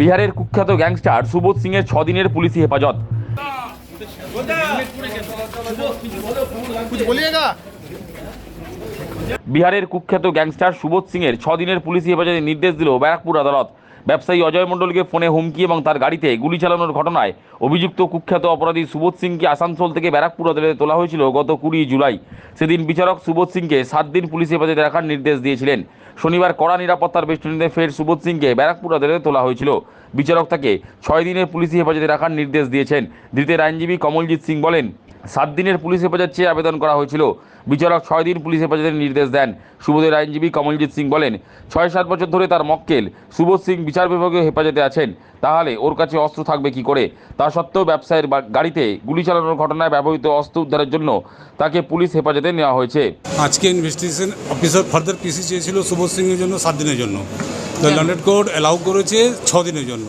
বিহারের কুখ্যাত গ্যাংস্টার সুবোধ সিংয়ের ছদিনের পুলিশি হেফাজত। বিহারের কুখ্যাত গ্যাংস্টার সুবোধ সিংয়ের ছদিনের পুলিশি হেফাজতের নির্দেশ দিল ব্যারাকপুর আদালত। ব্যবসায়ী অজয় মণ্ডলকে ফোনে হুমকি এবং তার গাড়িতে গুলি চালানোর ঘটনায় অভিযুক্ত কুখ্যাত অপরাধী সুবোধ সিংকে আসানসোল থেকে ব্যারাকপুর আদালতে তোলা হয়েছিল গত কুড়ি জুলাই। সেদিন বিচারক সুবোধ সিংকে সাত দিন পুলিশ হেফাজতে রাখার নির্দেশ দিয়েছিলেন। শনিবার কড়া নিরাপত্তার বেষ্টনীতে ফের সুবোধ সিংকে ব্যারাকপুর আদালতে তোলা হয়েছিল। বিচারক তাকে ছয় দিনের পুলিশি হেফাজতে রাখার নির্দেশ দিয়েছেন। ধৃতের আইনজীবী কমলজিৎ সিং বলেন সাত দিনের পুলিশ হেফাজত চেয়ে আবেদন করা হয়েছিল। বিচারক ছয় দিন পুলিশ হেফাজতের নির্দেশ দেন। সুবোধের আইনজীবী কমলজিৎ সিং বলেন ছয় সাত বছর ধরে তার মক্কেল সুবোধ সিং বিচার বিভাগীয় হেফাজতে আছেন। তাহলে ওর কাছে অস্ত্র থাকবে কি করে? তা সত্ত্বেও ব্যবসায়ের গাড়িতে গুলি চালানোর ঘটনায় ব্যবহৃত অস্ত্র উদ্ধারের জন্য তাকে পুলিশ হেফাজতে নেওয়া হয়েছে। আজকে ইনভেস্টিগেশন অফিসার ফার্দার পিসি চেয়েছিল সুবোধ সিংয়ের জন্য সাত দিনের জন্য। লন্ডন কোর্ট অ্যালাউ করেছে ছ দিনের জন্য।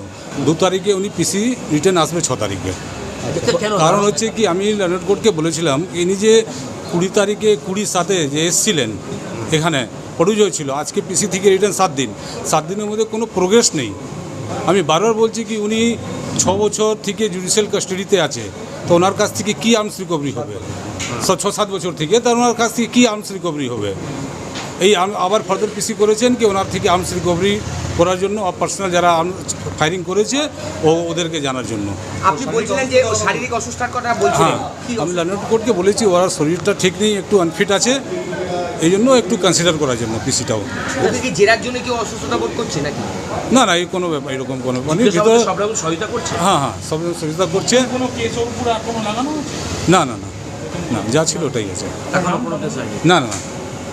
দু তারিখে উনি পিসি রিটার্ন আসবে ছ তারিখে। কারণ হচ্ছে কি, আমি লন্ডন কোর্টকে বলেছিলাম, ইনি যে কুড়ি তারিখে, কুড়ির সাথে যে এসছিলেন এখানে, পরিচয় ছিল, আজকে পিসি থেকে রিটার্ন সাত দিন। সাত দিনের মধ্যে কোনো প্রোগ্রেস নেই। আমি বারবার বলছি কি, উনি ছ বছর থেকে জুডিশিয়াল কাস্টাডিতে আছে, তো ওনার কাছ থেকে কী আর্মস রিকভারি হবে? ছ সাত বছর থেকে, তার ওনার কাছ থেকে কী আর্মস রিকভারি হবে? এই আবার ফার্দার পিসি করেছেন কি ওনার থেকে আর্মস রিকভারি করার জন্য পার্সোনাল যারা ফায়ারিং করেছে ও ওদেরকে জানার জন্য। আপনি বলছিলেন যে ও শারীরিক অসুস্থতার কথা বলছিলেন। হ্যাঁ আমি লন্ডন কোর্টকে বলেছি ওরা শরীরটা ঠিক নেই একটু আনফিট আছে এই জন্য একটু কনসিডার করার জন্য পিসিটাও। কি জেরার জন্য কি অসুস্থতা বোধ করছে নাকি? না না এই কোনো ব্যাপার এরকম কোনো মানে ভিতরে সব রকম করছে? হ্যাঁ হ্যাঁ সব সুবিধা করছে। না না না না যা ছিল ওটাই আছে। এখনও কোনো কেস হয়নি? না না।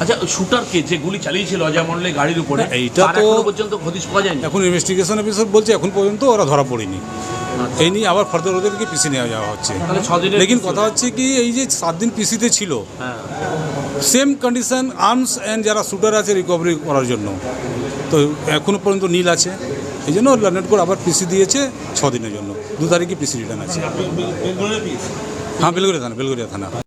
আচ্ছা শুটারকে যে গুলি চালিয়েছিল অজয় মন্ডলের গাড়ির উপরে এইটা তো- পর্যন্ত হদিশ পাওয়া যায়নি? এখন ইনভেস্টিগেশন অফিসার বলছে এখন পর্যন্ত ওরা ধরা পড়েনি। এই নিয়ে আবার ফার্দার ওদেরকে পিসি নেওয়া যাওয়া হচ্ছে। তাহলে ছ দিনের লেকিন কথা হচ্ছে কি এই যে সাত দিন পিসিতে ছিল হ্যাঁ। সেম কন্ডিশন আর্মস অ্যান্ড যারা শুটার আছে রিকভারি করার জন্য। তো এখনও পর্যন্ত নীল আছে। এই জন্য লন্ডন কোর্ট আবার পিসি দিয়েছে ছ দিনের জন্য। দু তারিখে পিসি রিটার্ন আছে। হ্যাঁ বেলগুড়িয়া থানা বেলগুড়িয়া থানা।